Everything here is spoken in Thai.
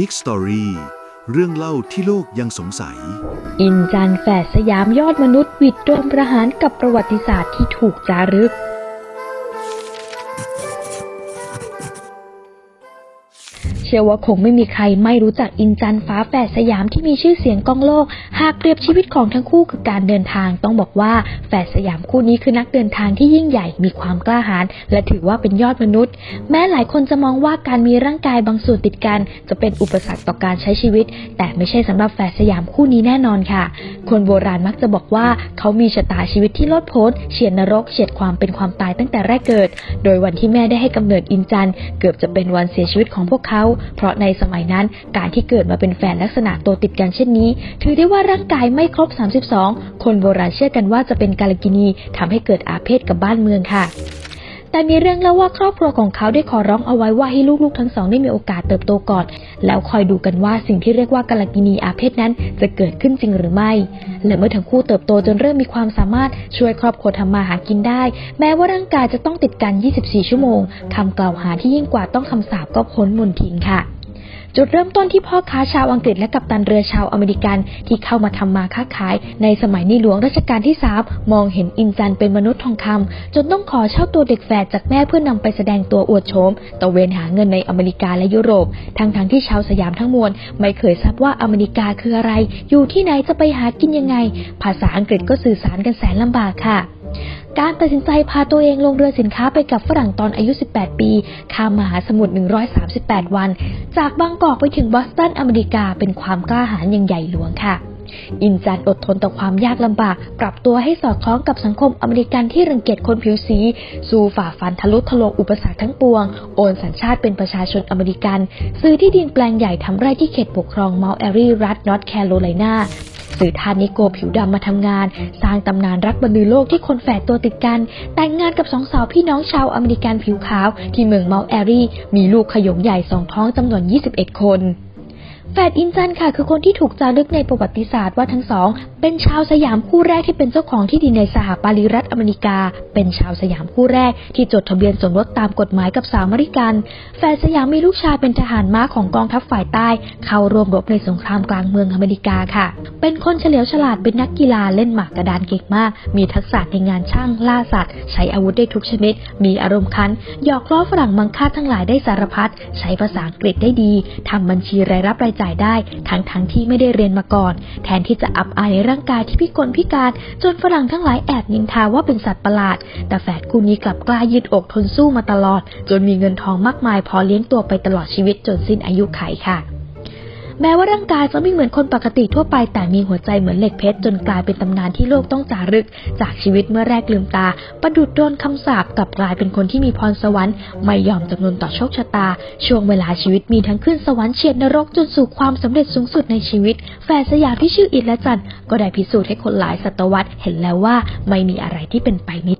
Peak Story เรื่องเล่าที่โลกยังสงสัย อินจันแฝดสยามยอดมนุษย์วิดโดนประหารกับประวัติศาสตร์ที่ถูกจารึก ชื่อว่าคงไม่มีใครไม่รู้จักอินจันฟ้าแฝดสยามที่มีชื่อเสียงก้องโลก หากเปรียบชีวิตของทั้งคู่คือการเดินทางต้องบอกว่าแฝดสยามคู่นี้คือนักเดินทางที่ยิ่งใหญ่มีความกล้าหาญและถือว่าเป็นยอดมนุษย์ แม้หลายคนจะมองว่าการมีร่างกายบางส่วนติดกัน จะเป็นอุปสรรคต่อการใช้ชีวิต แต่ไม่ใช่สำหรับแฝดสยามคู่นี้แน่นอนค่ะ คนโบราณมักจะบอกว่าเขามีชะตาชีวิตที่โลดโผนเฉียดนรกเฉียดความเป็นความตายตั้งแต่แรกเกิด โดยวันที่แม่ได้ให้กำเนิดอินจันเกือบจะเป็นวันเสียชีวิตของพวกเขาเพราะในสมัยนั้นการที่เกิดมาเป็นแฟนลักษณะตัวติดกันเช่นนี้ ถือได้ว่าร่างกายไม่ครบ 32 คนโบราณเชื่อกันว่าจะเป็นกาลกินีทำให้เกิดอาเพศกับบ้านเมืองค่ะ แต่มีเรื่องเล่าว่าครอบครัวของเขาได้ขอร้องเอาไว้ว่าให้ลูกๆทั้งสองได้มีโอกาสเติบโตก่อน แล้วคอยดูกันว่าสิ่งที่เรียกว่ากาลกินีอาเพศนั้นจะเกิดขึ้นจริงหรือไม่ และเมื่อทั้งคู่เติบโตจนเริ่มมีความสามารถช่วยครอบครัวทำมาหากินได้ แม้ว่าร่างกายจะต้องติดกัน 24 ชั่วโมงคำกล่าวหาที่ยิ่งกว่าต้องคำสาปก็พ้นมนทินค่ะ จุดเริ่มต้นที่พ่อค้าชาวอังกฤษและกัปตันเรือชาวอเมริกันที่เข้ามาทำมาค้าขาย ในสมัยในหลวงรัชกาลที่ 3 มองเห็นอินจันเป็นมนุษย์ทองคำจนต้องขอเช่าตัวเด็กแฝดจากแม่เพื่อนำไปแสดงตัวอวดโฉมตะเวนหาเงินในอเมริกาและยุโรป ทั้งๆทที่ชาวสยามทั้งมวลไม่เคยทราบว่าอเมริกาคืออะไร อยู่ที่ไหนจะไปหากินยังไง ภาษาอังกฤษก็สื่อสารกันแสนลำบากค่ะ การตัดสินใจพาตัวเองลงเรือสินค้าไปกับฝรั่งตอนอายุ 18 ปี ข้ามมหาสมุทร 138 วัน จากบางกอกไปถึงบอสตันอเมริกาเป็นความกล้าหาญอย่างใหญ่หลวงค่ะ อินจันอดทนต่อความยากลำบาก ปรับตัวให้สอดคล้องกับสังคมอเมริกันที่รังเกียจคนผิวสี สู้ฝ่าฟันทะลุทะลวงอุปสรรคทั้งปวง โอนสัญชาติเป็นประชาชนอเมริกัน ซื้อที่ดินแปลงใหญ่ทำไร่ที่เขตปกครองเมาท์แอรีรัฐนอร์ทแคโรไลนา สื่อทานนิโกผิวดำมาทำงาน สร้างตำนานรักบรรลือโลกที่คนแฝดตัวติดกัน แต่งงานกับสองสาวพี่น้องชาวอเมริกันผิวขาว ที่เมืองเมาท์แอรีมีลูกขยงใหญ่สองท้องจำนวน 21 คน แฝดอินจันค่ะ คือคนที่ถูกจารึกในประวัติศาสตร์ว่าทั้งสอง เป็นชาวสยามคู่แรกที่เป็นเจ้าของที่ดินในสหปารีรัฐอเมริกา เป็นชาวสยามคู่แรกที่จดทะเบียนสมรสตามกฎหมายกับสาวอเมริกัน แฝดสยามมีลูกชายเป็นทหารม้าของกองทัพฝ่ายใต้ เข้าร่วมรบในสงครามกลางเมืองอเมริกาค่ะ เป็นคนเฉลียวฉลาดเป็นนักกีฬาเล่นหมากกระดานเก่งมาก มีทักษะในงานช่างล่าสัตว์ ใช้อาวุธได้ทุกชนิด มีอารมณ์คันหยอกล้อฝรั่งมังค่าทั้งหลายได้สารพัดใช้ภาษาอังกฤษได้ดีทำบัญชีรายรับรายจ่ายได้ ทั้งทั้งที่ไม่ได้เรียนมาก่อน แทนที่จะอับอายในร่างกายที่พิกลพิการจนฝรั่งทั้งหลายแอบนินทาว่าเป็นสัตว์ประหลาด แต่แฝดคู่นี้กลับกล้ายืดอกทนสู้มาตลอด จนมีเงินทองมากมายพอเลี้ยงตัวไปตลอดชีวิตจนสิ้นอายุไขค่ะ แม้ว่าร่างกายจะไม่เหมือนคนปกติทั่วไป แต่มีหัวใจเหมือนเหล็กเพชรจนกลายเป็นตำนานที่โลกต้องจารึก จากชีวิตเมื่อแรกลืมตา ประดุดโดนคำสาปกลับกลายเป็นคนที่มีพรสวรรค์ไม่ยอมจำนนต่อโชคชะตา ช่วงเวลาชีวิตมีทั้งขึ้นสวรรค์เฉียดนรกจนสู่ความสำเร็จสูงสุดในชีวิตแฝดสยามที่ชื่ออินและจันก็ได้พิสูจน์ให้คนหลายศตวรรษเห็นแล้วว่าไม่มีอะไรที่เป็นไปไม่ได้